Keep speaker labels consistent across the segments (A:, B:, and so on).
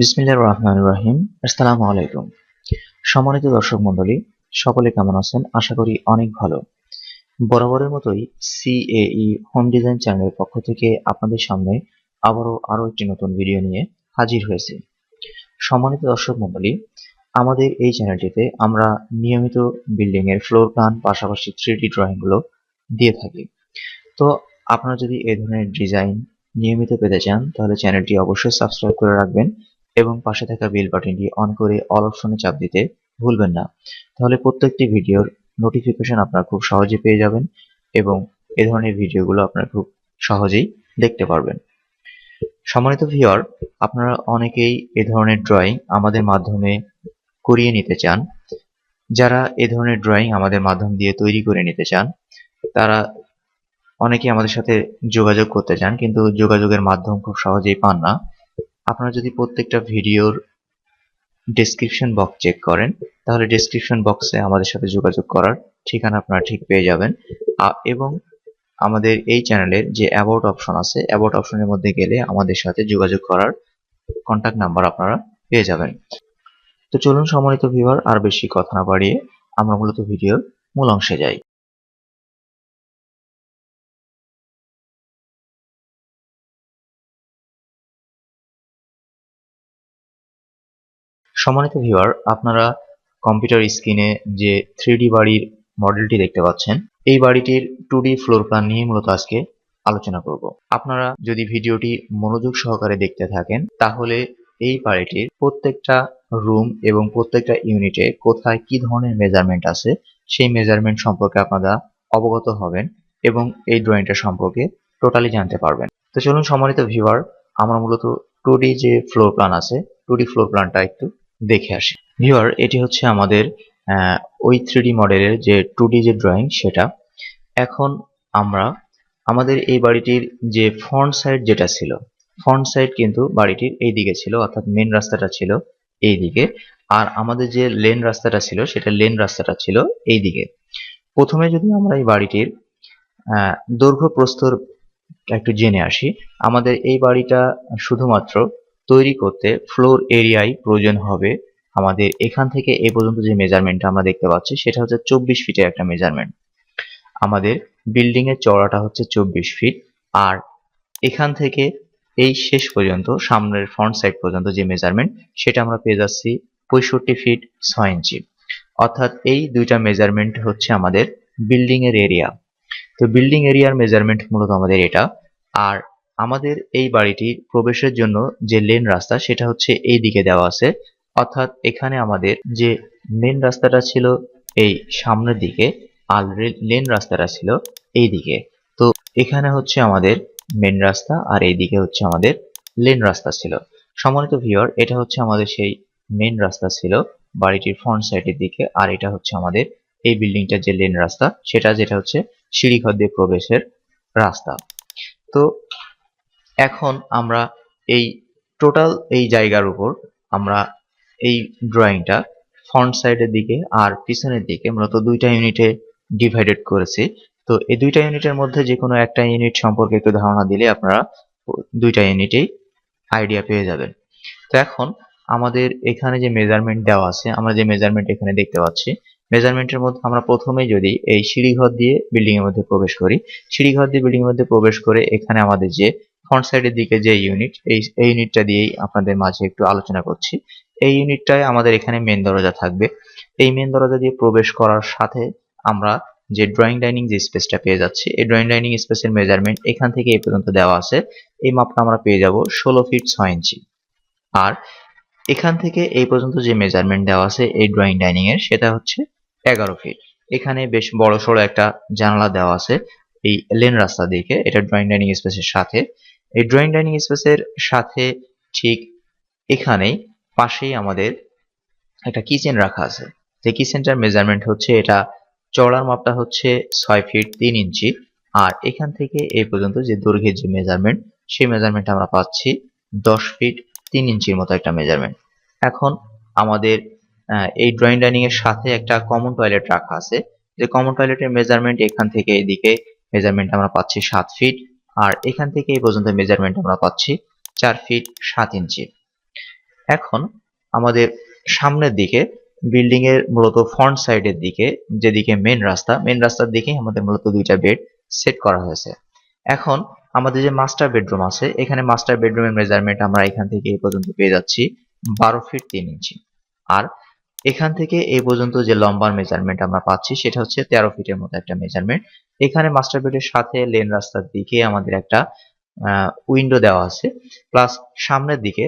A: বিসমিল্লাহির রহমান রহিম। আসসালামু আলাইকুম সম্মানিত দর্শক মন্ডলী সকলে কেমন আছেন? আশা করি অনেক ভালো। বরাবরের মতোই সিএই হোম ডিজাইন চ্যানেলের পক্ষ থেকে আপনাদের সামনে আবারও আরও একটি নতুন ভিডিও নিয়ে হাজির হয়েছি। সম্মানিত দর্শক মন্ডলী আমাদের এই চ্যানেলটিতে আমরা নিয়মিত বিল্ডিং এর ফ্লোর প্ল্যান, পাশাপাশি থ্রি ডি ড্রয়িংগুলো দিয়ে থাকি। তো আপনারা যদি এই ধরনের ডিজাইন নিয়মিত পেতে চান, তাহলে চ্যানেলটি অবশ্যই সাবস্ক্রাইব করে রাখবেন। এবং পাশে থাকা বেল বাটনটি অন করে অল অপশনে চাপ দিতে ভুলবেন না। তাহলে প্রত্যেকটি ভিডিওর নোটিফিকেশন আপনারা খুব সহজে পেয়ে যাবেন এবং এ ধরনের ভিডিওগুলো আপনারা খুব সহজেই দেখতে পারবেন। সম্মানিত ভিউয়ার আপনারা অনেকেই এ ধরনের ড্রয়িং আমাদের মাধ্যমে করিয়ে নিতে চান। যারা এ ধরনের ড্রয়িং আমাদের মাধ্যম দিয়ে তৈরি করে নিতে চান, তারা অনেকে আমাদের সাথে যোগাযোগ করতে চান, কিন্তু যোগাযোগের মাধ্যম খুব সহজেই পান না। আপনারা যদি প্রত্যেকটা ভিডিওর ডেসক্রিপশন বক্স চেক করেন, তাহলে ডেসক্রিপশন বক্সে আমাদের সাথে যোগাযোগ করার ঠিকানা আপনারা ঠিক পেয়ে যাবেন। এবং আমাদের এই চ্যানেলের যে অ্যাবাউট অপশন আছে অ্যাবাউট অপশনের মধ্যে গেলে আমাদের সাথে যোগাযোগ করার কন্ট্যাক্ট নাম্বার আপনারা পেয়ে যাবেন। তো চলুন, সম্মানিত ভিউয়ার আর বেশি কথা না বাড়িয়ে আমরা মূলত ভিডিওর মূল অংশে যাই। সম্মানিত ভিউয়ার আপনারা কম্পিউটার স্ক্রিনে যে থ্রি বাড়ির মডেলটি দেখতে পাচ্ছেন, এই বাড়িটির টু ফ্লোর প্ল্যান নিয়ে মূলত আজকে আলোচনা করব। আপনারা যদি ভিডিওটি মনোযোগ সহকারে দেখতে থাকেন, তাহলে এই বাড়িটির প্রত্যেকটা রুম এবং প্রত্যেকটা ইউনিটে কোথায় কি ধরনের মেজারমেন্ট আছে, সেই মেজারমেন্ট সম্পর্কে আপনারা অবগত হবেন এবং এই ড্রয়িংটা সম্পর্কে টোটালি জানতে পারবেন। তো চলুন সম্মানিত ভিউয়ার আমরা মূলত টু যে ফ্লোর প্ল্যান আছে টু ফ্লোর প্ল্যানটা একটু দেখে আসি। ভিউয়ার এটি হচ্ছে আমাদের ওই থ্রি মডেলের যে টু যে ড্রয়িং সেটা। এখন আমরা আমাদের এই বাড়িটির যে ফ্রন্ট সাইড যেটা ছিল ফ্রন্ট সাইড কিন্তু বাড়িটির এই দিকে ছিল, অর্থাৎ মেন রাস্তাটা ছিল এই দিকে। আর আমাদের যে লেন রাস্তাটা ছিল, সেটা লেন রাস্তাটা ছিল এই দিকে। প্রথমে যদি আমরা এই বাড়িটির দৈর্ঘ্য প্রস্তর একটু জেনে আসি, আমাদের এই বাড়িটা শুধুমাত্র তৈরি করতে ফ্লোর এরিয়ায় প্রয়োজন হবে আমাদের এখান থেকে এ পর্যন্ত যে মেজারমেন্টটা আমরা দেখতে পাচ্ছি, সেটা হচ্ছে চব্বিশ ফিটের একটা মেজারমেন্ট আমাদের বিল্ডিং এর চওড়াটা হচ্ছে চব্বিশ ফিট আর এখান থেকে এই শেষ পর্যন্ত, সামনের ফ্রন্ট সাইড পর্যন্ত যে মেজারমেন্ট সেটা আমরা পেয়ে যাচ্ছি পঁয়ষট্টি ফিট ছয় ইঞ্চি অর্থাৎ এই দুইটা মেজারমেন্ট হচ্ছে আমাদের বিল্ডিং এর এরিয়া তো বিল্ডিং এরিয়ার মেজারমেন্ট মূলত আমাদের এটা, আর আমাদের এই বাড়িটির প্রবেশের জন্য যে লেন রাস্তা সেটা হচ্ছে এই দিকে দেওয়া আছে। অর্থাৎ এখানে আমাদের যে মেন রাস্তাটা ছিল এই সামনের দিকে, আর লেন রাস্তাটা ছিল এই দিকে। তো এখানে হচ্ছে আমাদের মেন রাস্তা আর এই দিকে হচ্ছে আমাদের লেন রাস্তা ছিল। সম্মানিত ভিওর এটা হচ্ছে আমাদের সেই মেন রাস্তা ছিল বাড়িটির ফ্রন্ট সাইডের দিকে, আর এটা হচ্ছে আমাদের এই বিল্ডিংটার যে লেন রাস্তা, সেটা যেটা হচ্ছে সিঁড়িঘর দিয়ে প্রবেশের রাস্তা। তো এখন আমরা এই টোটাল এই জায়গার উপর আমরা এই ড্রয়িংটা ফ্রন্ট সাইডের দিকে আর পিছনের দিকে মূলত দুইটা ইউনিটে ডিভাইডেড করেছি। তো এই দুইটা ইউনিটের মধ্যে যে কোনো একটা ইউনিট সম্পর্কে একটু ধারণা দিলে আপনারা দুইটা ইউনিটেই আইডিয়া পেয়ে যাবেন। তো এখন আমাদের এখানে যে মেজারমেন্ট দেওয়া আছে, আমরা যে মেজারমেন্ট এখানে দেখতে পাচ্ছি মেজারমেন্টের মধ্যে আমরা প্রথমেই যদি এই সিঁড়িঘর দিয়ে বিল্ডিং এর মধ্যে প্রবেশ করি, সিঁড়িঘর দিয়ে বিল্ডিং এর মধ্যে প্রবেশ করে এখানে আমাদের যে ফ্রন্ট সাইডের দিকে যে ইউনিট এই এই ইউনিটটা দিয়েই আপনাদের মাঝে একটু আলোচনা করছি। এই ইউনিটটায় আমাদের এখানে মেন দরজা থাকবে। এই মেন দরজা দিয়ে প্রবেশ করার সাথে আমরা যে ড্রয়িং ডাইনিং যে স্পেসটা পেয়ে যাচ্ছি, এই ড্রয়িং ডাইনিং স্পেসের মেজারমেন্ট এখান থেকে এই পর্যন্ত দেওয়া আছে। এই মাপটা আমরা পেয়ে যাব ষোলো ফিট ছয় ইঞ্চি আর এখান থেকে এই পর্যন্ত যে মেজারমেন্ট দেওয়া আছে এই ড্রয়িং ডাইনিং এর, সেটা হচ্ছে এগারো ফিট এখানে বেশ বড় সড়ো একটা জানালা দেওয়া আছে এই লেন রাস্তা দিকে, এটা ড্রয়িং ডাইনিং স্পেসের সাথে। এই ড্রয়িং ডাইনিং স্পেসের সাথে ঠিক এখানেই পাশেই আমাদের একটা কিচেন রাখা আছে। যে কিচেনটার মেজারমেন্ট হচ্ছে এটা চওড়ার মাপটা হচ্ছে ছয় ফিট তিন ইঞ্চি। আর এখান থেকে এই পর্যন্ত যে দৈর্ঘ্যের যে মেজারমেন্ট সেই মেজারমেন্ট আমরা পাচ্ছি দশ ফিট তিন ইঞ্চির মতো একটা মেজারমেন্ট এখন আমাদের এই ড্রয়িং ডাইনিং এর সাথে একটা কমন টয়লেট রাখা আছে। যে কমন টয়লেটের মেজারমেন্ট এখান থেকে এদিকে মেজারমেন্ট আমরা পাচ্ছি সাত ফিট আর এখান থেকে এই পর্যন্ত মেজারমেন্ট আমরা পাচ্ছি চার ফিট সাত ইঞ্চি এখন আমাদের সামনের দিকে বিল্ডিং এর মূলত ফ্রন্ট সাইডের দিকে যেদিকে মেন রাস্তা মেন রাস্তার দিকে আমাদের মূলত দুইটা বেড সেট করা হয়েছে। এখন আমাদের যে মাস্টার বেডরুম আছে, এখানে মাস্টার বেডরুমের মেজারমেন্ট আমরা এখান থেকে এই পর্যন্ত পেয়ে যাচ্ছি বারো ফিট তিন ইঞ্চি আর এখান থেকে এই পর্যন্ত যে লম্বার মেজারমেন্ট আমরা পাচ্ছি, সেটা হচ্ছে তেরো ফিটের মতো একটা মেজারমেন্ট এখানে মাস্টার বেডের সাথে লেন রাস্তার দিকে আমাদের একটা উইন্ডো দেওয়া আছে। প্লাস সামনের দিকে,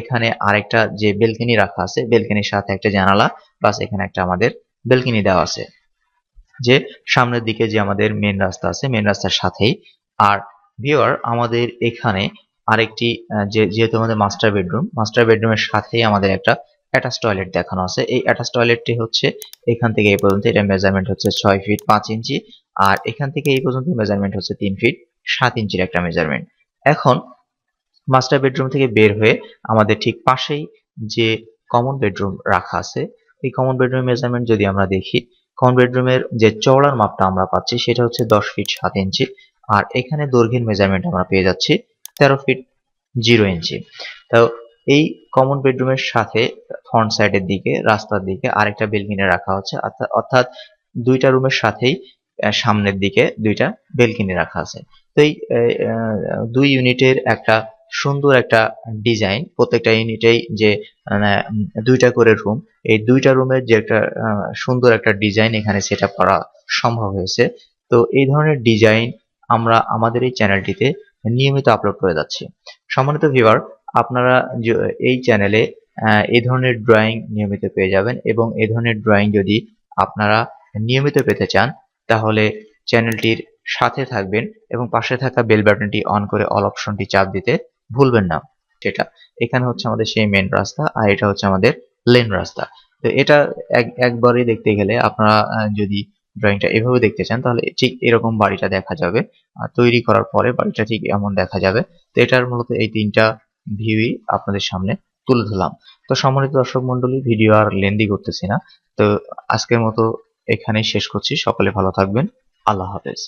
A: এখানে আরেকটা যে বেলকনি রাখা আছে বেলকনির সাথে একটা জানালা প্লাস এখানে একটা আমাদের বেলকনি দেওয়া আছে। যে সামনের দিকে যে আমাদের মেন রাস্তা আছে মেন রাস্তার সাথেই। আর ভিওয়ার আমাদের এখানে আরেকটি যে, যেহেতু আমাদের মাস্টার বেডরুম মাস্টার বেডরুমের সাথেই আমাদের একটা অ্যাটাচ টয়লেট দেখানো আছে। এই অ্যাটাচ টয়লেটটি হচ্ছে এখান থেকে এই পর্যন্ত এটা মেজারমেন্ট হচ্ছে ছয় ফিট পাঁচ ইঞ্চি আর এখান থেকে এই পর্যন্ত মেজারমেন্ট হচ্ছে তিন ফিট সাত ইঞ্চির একটা মেজারমেন্ট এখন মাস্টার বেডরুম থেকে বের হয়ে আমাদের ঠিক পাশেই যে কমন বেডরুম রাখা আছে, এই কমন বেডরুমের মেজারমেন্ট যদি আমরা দেখি কমন বেডরুমের যে চওড়ার মাপটা আমরা পাচ্ছি সেটা হচ্ছে দশ ফিট সাত ইঞ্চি আর এখানে দৈর্ঘ্যের মেজারমেন্ট আমরা পেয়ে যাচ্ছি তেরো ফিট জিরো ইঞ্চি। তো এই কমন বেডরুমের সাথে ফ্রন্ট সাইডের দিকে, রাস্তার দিকে আরেকটা বেলকিনি রাখা হচ্ছে। অর্থাৎ দুইটা রুমের সাথেই সামনের দিকে দুইটা বেলকিনি রাখা আছে। তো এই দুই ইউনিটের একটা সুন্দর একটা ডিজাইন প্রত্যেকটা ইউনিটেই যে মানে দুইটা করে রুম এই দুইটা রুমের যে একটা সুন্দর একটা ডিজাইন এখানে সেট করা সম্ভব হয়েছে। তো এই ধরনের ডিজাইন আমরা আমাদের এই চ্যানেলটিতে নিয়মিত আপলোড করে যাচ্ছি। সম্মানিত ভিউয়ার আপনারা এই চ্যানেলে এই ধরনের ড্রয়িং নিয়মিত পেয়ে যাবেন এবং এই ধরনের ড্রয়িং যদি আপনারা নিয়মিত পেতে চান, তাহলে চ্যানেলটির সাথে থাকবেন এবং পাশে থাকা বেল বাটনটি অন করে অল অপশনটি চাপ দিতে ভুলবেন না। সেটা এখানে হচ্ছে আমাদের সেই মেন রাস্তা আর এটা হচ্ছে আমাদের লেন রাস্তা। তো এটা একবারে দেখতে গেলে আপনারা যদি ড্রয়িংটা এভাবে দেখতে চান, তাহলে ঠিক এরকম বাড়িটা দেখা যাবে। আর তৈরি করার পরে বাড়িটা ঠিক এমন দেখা যাবে। তো এটার মূলত এই তিনটা ভিউই আপনাদের সামনে তুলে ধরলাম। তো সম্মানিত দর্শক মন্ডলী ভিডিও আর লেন্দি করতেছি না। তো আজকের মতো এখানেই শেষ করছি। সকলে ভালো থাকবেন। আল্লাহ হাফেজ।